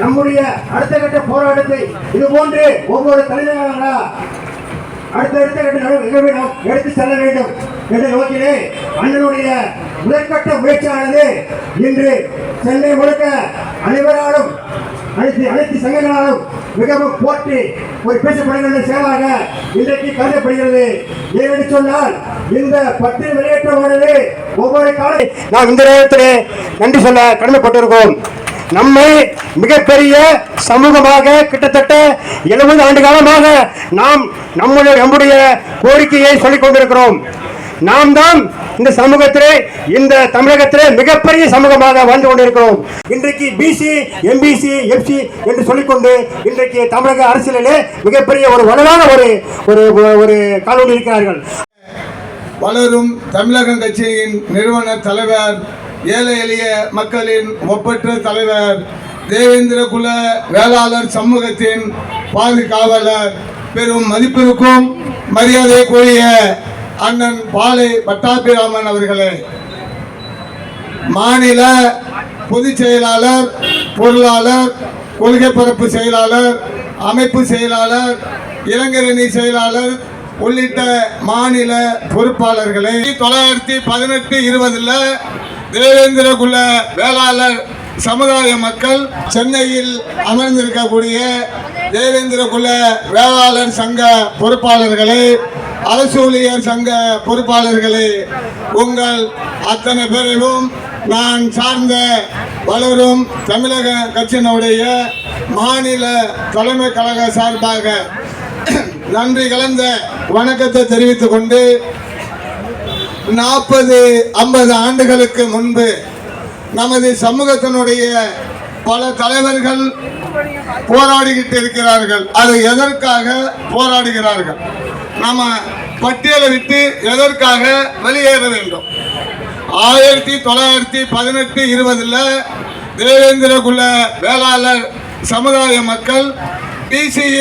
நம்முடைய அடுத்த கட்ட போராட்டத்தை இது போன்று ஒவ்வொரு தலைநகரங்களா அடுத்த அடுத்த கட்ட நிகழ்வை நாம் எடுத்து செல்ல வேண்டும் என்ற நோக்கிலே அண்ணனுடைய முதற்கட்ட முயற்சியானது இன்று சென்னை முழுக்க அனைவராலும் அனைத்து அனைத்து சங்கங்களாலும் மிகவும் போற்றி ஒரு பேசப்படுகின்ற செயலாக இன்றைக்கு கருதப்படுகிறது. ஏனென்று சொன்னால் இந்த பத்து வெளியேற்றமானது ஒவ்வொரு காலை நாம் இந்த நேரத்திலே நன்றி சொல்ல கடமைப்பட்டிருக்கோம் நம்மை மிகப்பெரிய சமூகமாக கிட்டத்தட்ட எழுபது ஆண்டு காலமாக நாம் நம்முடைய நம்முடைய கோரிக்கையை சொல்லிக் கொண்டிருக்கிறோம். நாம் தான் இந்த சமூகத்திலே இந்த தமிழகத்திலே மிகப்பெரிய சமூகமாக வாழ்ந்து கொண்டிருக்கிறோம். இன்றைக்கு பிசி எம்பிசி எஃப்சி என்று சொல்லிக்கொண்டு இன்றைக்கு தமிழக அரசியலிலே மிகப்பெரிய ஒரு வலுவான ஒரு ஒரு ஒரு காலோடி இருக்கிறார்கள். வளரும் தமிழகம் கட்சியின் நிறுவன தலைவர் ஏழை எளிய மக்களின் ஒப்பற்ற தலைவர் தேவேந்திர குல வேளாளர் சமூகத்தின் பாதுகாவலர். பெரும் மதிப்பிற்கும் மரியாதைக்குரிய அண்ணன் பாலை பட்டாபிராமன் அவர்களே. மாநில பொதுச் செயலாளர் பொருளாளர் கொள்கை பரப்பு செயலாளர் அமைப்பு செயலாளர் இளைஞரணி செயலாளர் உள்ளிட்ட மாநில பொறுப்பாளர்களை. தொள்ளாயிரத்தி பதினெட்டு இருபதுல தேவேந்திர குல வேளாளர் சமுதாய மக்கள் சென்னையில் அமர்ந்திருக்கக்கூடிய தேவேந்திர குல வேளாளர் சங்க பொறுப்பாளர்களே அரசு ஊழியர் சங்க பொறுப்பாளர்களே உங்கள் அத்தனை பேரையும் நான் சார்ந்த வளரும் தமிழக கட்சியினுடைய மாநில தலைமை கழக சார்பாக நன்றி கலந்த வணக்கத்தை தெரிவித்துக் கொண்டு நாற்பது ஐம்பது ஆண்டுகளுக்கு முன்பு நமது சமூகத்தினுடைய பல தலைவர்கள் போராடிக்கிட்டு இருக்கிறார்கள். அது எதற்காக போராடுகிறார்கள்? நம்ம பட்டியலை விட்டு எதற்காக வெளியேற வேண்டும்? ஆயிரத்தி தொள்ளாயிரத்தி பதினெட்டு இருபதுல தேவேந்திரகுல வேளாளர் சமுதாய மக்கள் பிசி